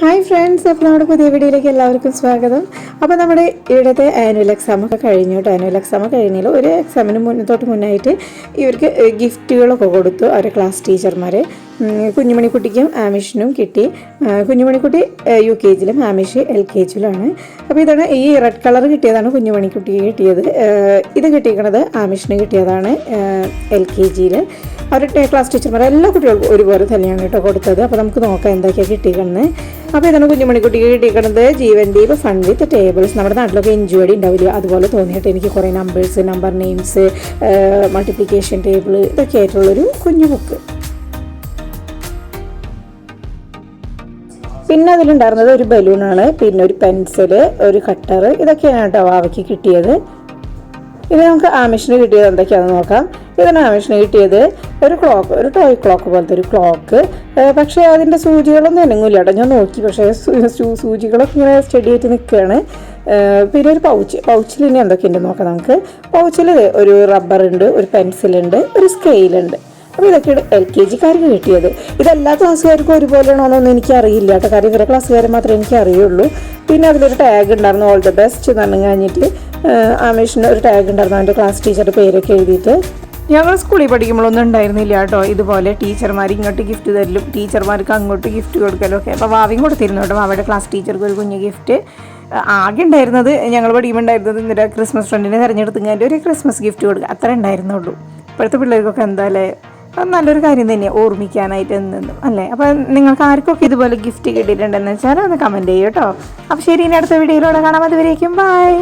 Hi friends അപ്പോൾ നമ്മുടെ പുതിയ വീഡിയോയിലേക്ക് എല്ലാവർക്കും സ്വാഗതം. അപ്പോൾ നമ്മുടെ ഇവിടുത്തെ ആനുവൽ എക്സാം ഒക്കെ കഴിഞ്ഞു കേട്ടോ. ആനുവൽ എക്സാം കഴിഞ്ഞാൽ ഒരു എക്സാമിന് തൊട്ട് മുന്നായിട്ട് ഇവർക്ക് ഗിഫ്റ്റുകളൊക്കെ കൊടുത്തു അവരുടെ ക്ലാസ് ടീച്ചർമാർ കുഞ്ഞുമണിക്കുട്ടിക്കും ആമിഷിനും കിട്ടി. കുഞ്ഞുമണിക്കുട്ടി യു കെ ജിയിലും ആമിഷ് എൽ കെ ജിയിലുമാണ്. അപ്പോൾ ഇതാണ് ഈ റെഡ് കളർ കിട്ടിയതാണ് കുഞ്ഞുമണിക്കുട്ടിക്ക് കിട്ടിയത്. ഇത് കിട്ടിയിരിക്കുന്നത് ആമിഷിന് കിട്ടിയതാണ് എൽ കെ ജിയിൽ അവരുടെ ക്ലാസ് ടീച്ചർമാർ എല്ലാ കുട്ടികൾക്കും ഒരുപോലെ തന്നെയാണ് കേട്ടോ കൊടുത്തത്. അപ്പോൾ നമുക്ക് നോക്കാം എന്തൊക്കെയാണ് കിട്ടിയിരിക്കുന്നത്. അപ്പോൾ ഇതാണ് കുഞ്ഞുമണിക്കുട്ടിക്ക് കിട്ടിയിരിക്കുന്നത് Jeevan Deep fun with tables. നമ്മുടെ നാട്ടിലൊക്കെ എൻജോയ്ഡി ഉണ്ടാവില്ല? അതുപോലെ തോന്നിയിട്ട് എനിക്ക് കുറേ numbers number names multiplication table ഇതൊക്കെ ആയിട്ടുള്ളൊരു കുഞ്ഞു ബുക്ക് പിന്നെ അതിലുണ്ടായിരുന്നത് ഒരു ബലൂണാണ് പിന്നെ ഒരു പെൻസിൽ ഒരു കട്ടർ ഇതൊക്കെയാണ് കേട്ടോ അവയ്ക്ക് കിട്ടിയത്. ഇത് നമുക്ക് ആമിഷിന് കിട്ടിയത് എന്തൊക്കെയാണെന്ന് നോക്കാം. ഇതിന് ആമിഷിന് കിട്ടിയത്. ഒരു ക്ലോക്ക് ഒരു ടോയ് ക്ലോക്ക് പോലത്തെ ഒരു ക്ലോക്ക് പക്ഷേ അതിന്റെ സൂചികളൊന്നും അനങ്ങില്ല കേട്ടോ. ഞാൻ നോക്കി പക്ഷേ സൂചികളൊക്കെ ഇങ്ങനെ സ്റ്റഡി ആയിട്ട് നിൽക്കുകയാണ് പിന്നെ ഒരു പൗച്ച് പൗച്ചിൽ ഇനി എന്തൊക്കെയുണ്ട് നോക്കാം നമുക്ക്. പൗച്ചിൽ ഒരു റബ്ബറുണ്ട് ഒരു പെൻസിലുണ്ട് ഒരു സ്കെയിലുണ്ട് അപ്പോൾ ഇതൊക്കെയാണ് എൽ കെ ജിക്കാർക്ക് കിട്ടിയത്. ഇതെല്ലാ ക്ലാസ്സുകാർക്കും ഒരുപോലെയാണോ എന്നൊന്നും എനിക്ക് അറിയില്ല കേട്ടോ. കാര്യം ഇവരെ ക്ലാസ്സുകാരെ മാത്രമേ എനിക്ക് അറിയുള്ളൂ പിന്നെ അതിലൊരു ടാഗ് ഉണ്ടായിരുന്നു ഓൾ ദ ബെസ്റ്റ് എന്ന് കഴിഞ്ഞിട്ട് ആമേഷിന്റെ ഒരു ടാഗ് ഉണ്ടായിരുന്നു അവന്റെ ക്ലാസ് ടീച്ചറുടെ പേരൊക്കെ എഴുതിയിട്ട്. ഞങ്ങൾ സ്കൂളിൽ പഠിക്കുമ്പോഴൊന്നും ഉണ്ടായിരുന്നില്ല കേട്ടോ. ഇതുപോലെ ടീച്ചർമാർ ഇങ്ങോട്ട് ഗിഫ്റ്റ് തരലും ടീച്ചർമാർക്ക് അങ്ങോട്ട് ഗിഫ്റ്റ് കൊടുക്കലും ഒക്കെ. അപ്പോൾ വാവിയും കൊടുത്തിരുന്നു കേട്ടോ. അവരുടെ ക്ലാസ് ടീച്ചർക്ക് ഒരു കുഞ്ഞ് ഗിഫ്റ്റ് ആകെ ഉണ്ടായിരുന്നത് ഞങ്ങൾ പഠിക്കുമ്പോൾ ഉണ്ടായിരുന്നത് ഇന്നലെ ക്രിസ്മസ് ഫ്രണ്ടിനെ തിരഞ്ഞെടുത്തുങ്ങാന്റെ ഒരു ക്രിസ്മസ് ഗിഫ്റ്റ് കൊടുക്കുക അത്ര ഉണ്ടായിരുന്നുള്ളൂ. ഇപ്പോഴത്തെ പിള്ളേർക്കൊക്കെ എന്തായാലേ നല്ലൊരു കാര്യം തന്നെയാണ് ഓർമ്മിക്കാനായിട്ട് എന്നും അല്ലേ? അപ്പം നിങ്ങൾക്ക് ആർക്കൊക്കെ ഇതുപോലെ ഗിഫ്റ്റ് കിട്ടിയിട്ടുണ്ടെന്ന് വെച്ചാൽ ഒന്ന് കമന്റ് ചെയ്യൂ കേട്ടോ. അപ്പോൾ ശരി ഇനി അടുത്ത വീഡിയോയിലൂടെ കാണാം. അതുവരേക്കും ബൈ